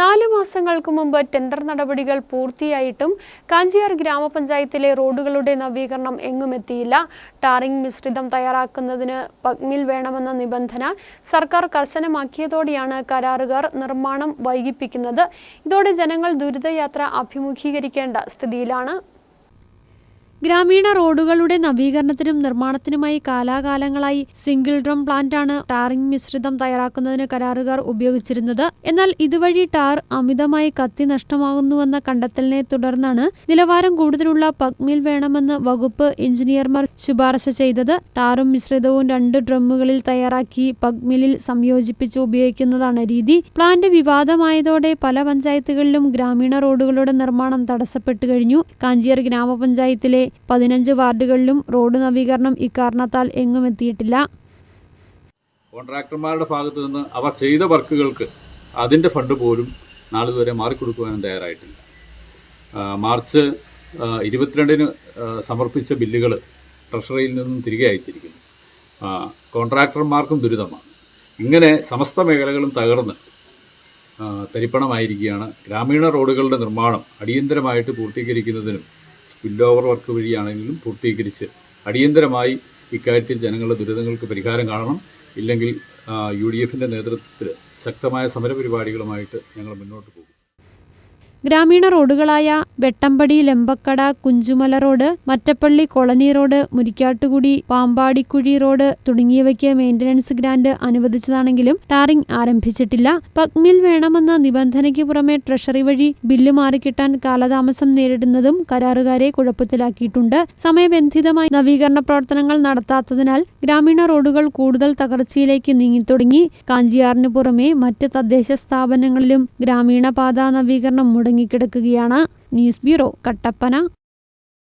നാലു മാസങ്ങൾക്ക് മുമ്പ് ടെൻഡർ നടപടികൾ പൂർത്തിയായിട്ടും കാഞ്ചിയാർ ഗ്രാമപഞ്ചായത്തിലെ റോഡുകളുടെ നവീകരണം എങ്ങും എത്തിയില്ല. ടാറിംഗ് മിശ്രിതം തയ്യാറാക്കുന്നതിന് പഗ്മിൽ വേണമെന്ന നിബന്ധന സർക്കാർ കർശനമാക്കിയതോടെയാണ് കരാറുകാർ നിർമ്മാണം വൈകിപ്പിക്കുന്നത്. ഇതോടെ ജനങ്ങൾ ദുരിതയാത്ര അഭിമുഖീകരിക്കേണ്ട സ്ഥിതിയിലാണ്. ഗ്രാമീണ റോഡുകളുടെ നവീകരണത്തിനും നിർമ്മാണത്തിനുമായി കാലാകാലങ്ങളായി സിംഗിൾ ഡ്രം പ്ലാന്റാണ് ടാറിംഗ് മിശ്രിതം തയ്യാറാക്കുന്നതിന് കരാറുകാർ ഉപയോഗിച്ചിരുന്നത്. എന്നാൽ ഇതുവഴി ടാർ അമിതമായി കത്തി നഷ്ടമാകുന്നുവെന്ന കണ്ടെത്തലിനെ തുടർന്നാണ് നിലവാരം കൂടുതലുള്ള പഗ്മിൽ വേണമെന്ന് വകുപ്പ് എഞ്ചിനീയർമാർ ശുപാർശ ചെയ്തത്. ടാറും മിശ്രിതവും രണ്ട് ഡ്രമ്മുകളിൽ തയ്യാറാക്കി പഗ്മിലിൽ സംയോജിപ്പിച്ച് ഉപയോഗിക്കുന്നതാണ് രീതി. പ്ലാന്റ് വിവാദമായതോടെ പല പഞ്ചായത്തുകളിലും ഗ്രാമീണ റോഡുകളുടെ നിർമ്മാണം തടസ്സപ്പെട്ടു കഴിഞ്ഞു. കാഞ്ചിയർ ഗ്രാമപഞ്ചായത്തിലെ പതിനഞ്ച് വാർഡുകളിലും റോഡ് നവീകരണം ഇക്കാരണത്താൽ എങ്ങും എത്തിയിട്ടില്ല. കോൺട്രാക്ടർമാരുടെ ഭാഗത്ത് നിന്ന് അവർ ചെയ്ത വർക്കുകൾക്ക് അതിന്റെ ഫണ്ട് പോലും നാളിതുവരെ മാറിക്കൊടുക്കുവാനും തയ്യാറായിട്ടില്ല. മാർച്ച് ഇരുപത്തിരണ്ടിന് സമർപ്പിച്ച ബില്ലുകൾ ട്രഷറിയിൽ നിന്നും തിരികെ അയച്ചിരിക്കുന്നു. കോൺട്രാക്ടർമാർക്കും ദുരിതമാണ്. ഇങ്ങനെ സമസ്ത മേഖലകളും തകർന്ന് തരിപ്പണമായിരിക്കുകയാണ്. ഗ്രാമീണ റോഡുകളുടെ നിർമ്മാണം അടിയന്തരമായിട്ട് പൂർത്തീകരിക്കുന്നതിനും ഓവർ വർക്ക് വഴിയാണെങ്കിലും പൂർത്തീകരിച്ച് അടിയന്തരമായി ഇക്കാര്യത്തിൽ ജനങ്ങളുടെ ദുരിതങ്ങൾക്ക് പരിഹാരം കാണണം. ഇല്ലെങ്കിൽ യു ഡി എഫിന്റെ നേതൃത്വത്തിൽ ശക്തമായ സമരപരിപാടികളുമായിട്ട് ഞങ്ങൾ മുന്നോട്ട് പോകും. ഗ്രാമീണ റോഡുകളായ Vettampadi Lambakkada Kunchumala road Mattappally colony road Murikkattukudi Pampadikuzhi road തുടങ്ങിയവയ്ക്ക് മെയിന്റനൻസ് ഗ്രാന്റ് അനുവദിച്ചതാണെങ്കിലും ടാറിംഗ് ആരംഭിച്ചിട്ടില്ല. പഗ്മിൽ വേണമെന്ന നിബന്ധനയ്ക്ക് പുറമെ ട്രഷറി വഴി ബില്ല് മാറിക്കിട്ടാൻ കാലതാമസം നേരിടുന്നതും കരാറുകാരെ കുഴപ്പത്തിലാക്കിയിട്ടുണ്ട്. സമയബന്ധിതമായി നവീകരണ പ്രവർത്തനങ്ങൾ നടത്താത്തതിനാൽ ഗ്രാമീണ റോഡുകൾ കൂടുതൽ തകർച്ചയിലേക്ക് നീങ്ങിത്തുടങ്ങി. കാഞ്ചിയാറിന് പുറമെ മറ്റ് തദ്ദേശ സ്ഥാപനങ്ങളിലും ഗ്രാമീണ പാതാ നവീകരണം മുടങ്ങിക്കിടക്കുകയാണ്. News bureau Kattappana.